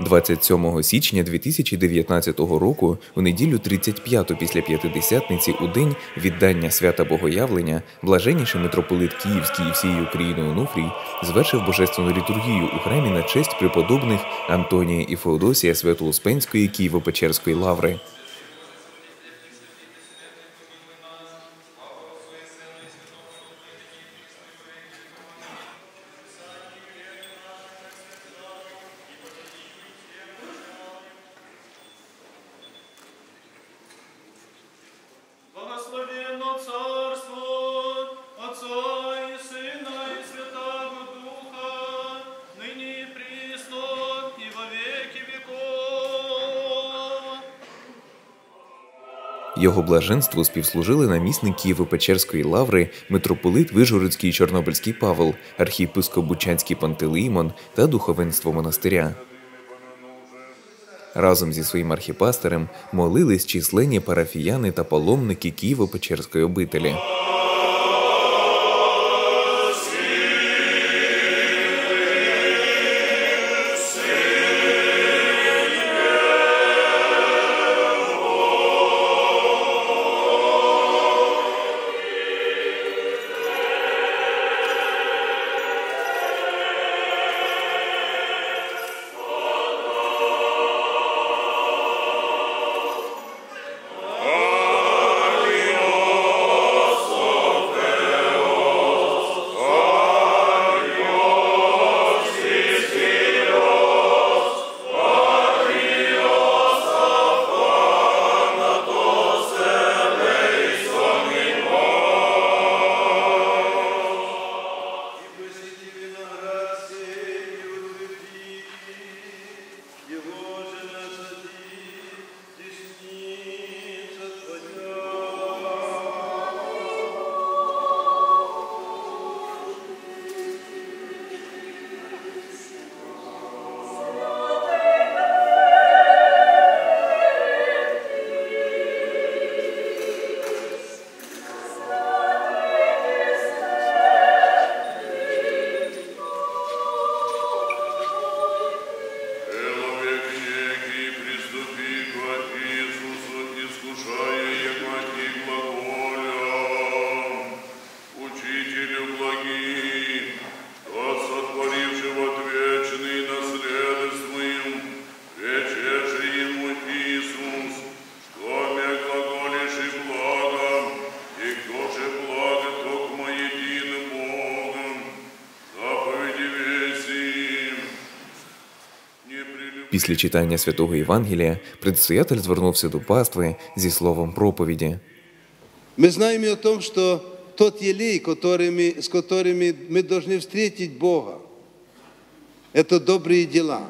27 січня 2019 року, у неділю 35-ту після п'ятидесятниці, у день віддання свята Богоявлення, блаженніший митрополит Київський і всієї України Онуфрій звершив божественну літургію у храмі на честь преподобних Антонія і Феодосія Свято-Успенської Києво-Печерської лаври. Його блаженству співслужили намісник Києво-Печерської лаври, митрополит Вижгородський Чорнобильський Павел, архієпископ Бучанський Пантелеймон та духовенство монастиря. Разом зі своїм архіпастерем молились численні парафіяни та паломники Києво-Печерської обителі. Після читання святого Євангелія предстоятель звернувся до пастви зі словом проповіді. Мы знаем и о том, что тот елей, которыми, с которыми мы должны встретить Бога, это добрые дела.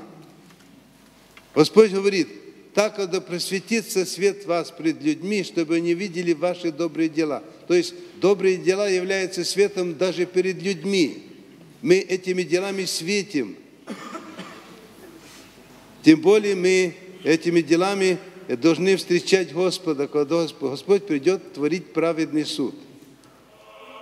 Господь говорит, так когда просветится свет вас пред людьми, чтобы они видели ваши добрые дела. То есть добрые дела являются светом даже перед людьми. Мы этими делами светим. Тем более мы этими делами должны встречать Господа, когда Госп- Господь придет творить праведный суд.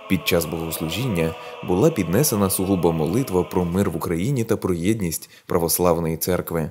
Під час богослужіння була піднесена сугуба молитва про мир в Україні та про єдність православної церкви.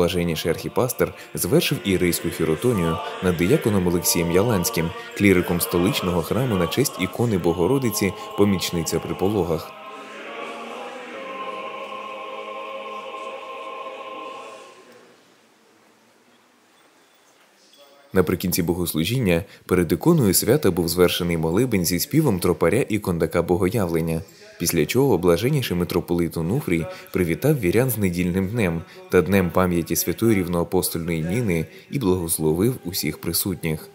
Блаженніший архіпастер звершив ірейську хіротонію над дияконом Олексієм Яланським, кліриком столичного храму на честь ікони Богородиці, помічниця при пологах. Наприкінці богослужіння перед іконою свята був звершений молебень зі співом тропаря і кондака богоявлення, після чого блаженніший митрополит Онуфрій привітав вірян з недільним днем та днем пам'яті святої рівноапостольної Ніни і благословив усіх присутніх.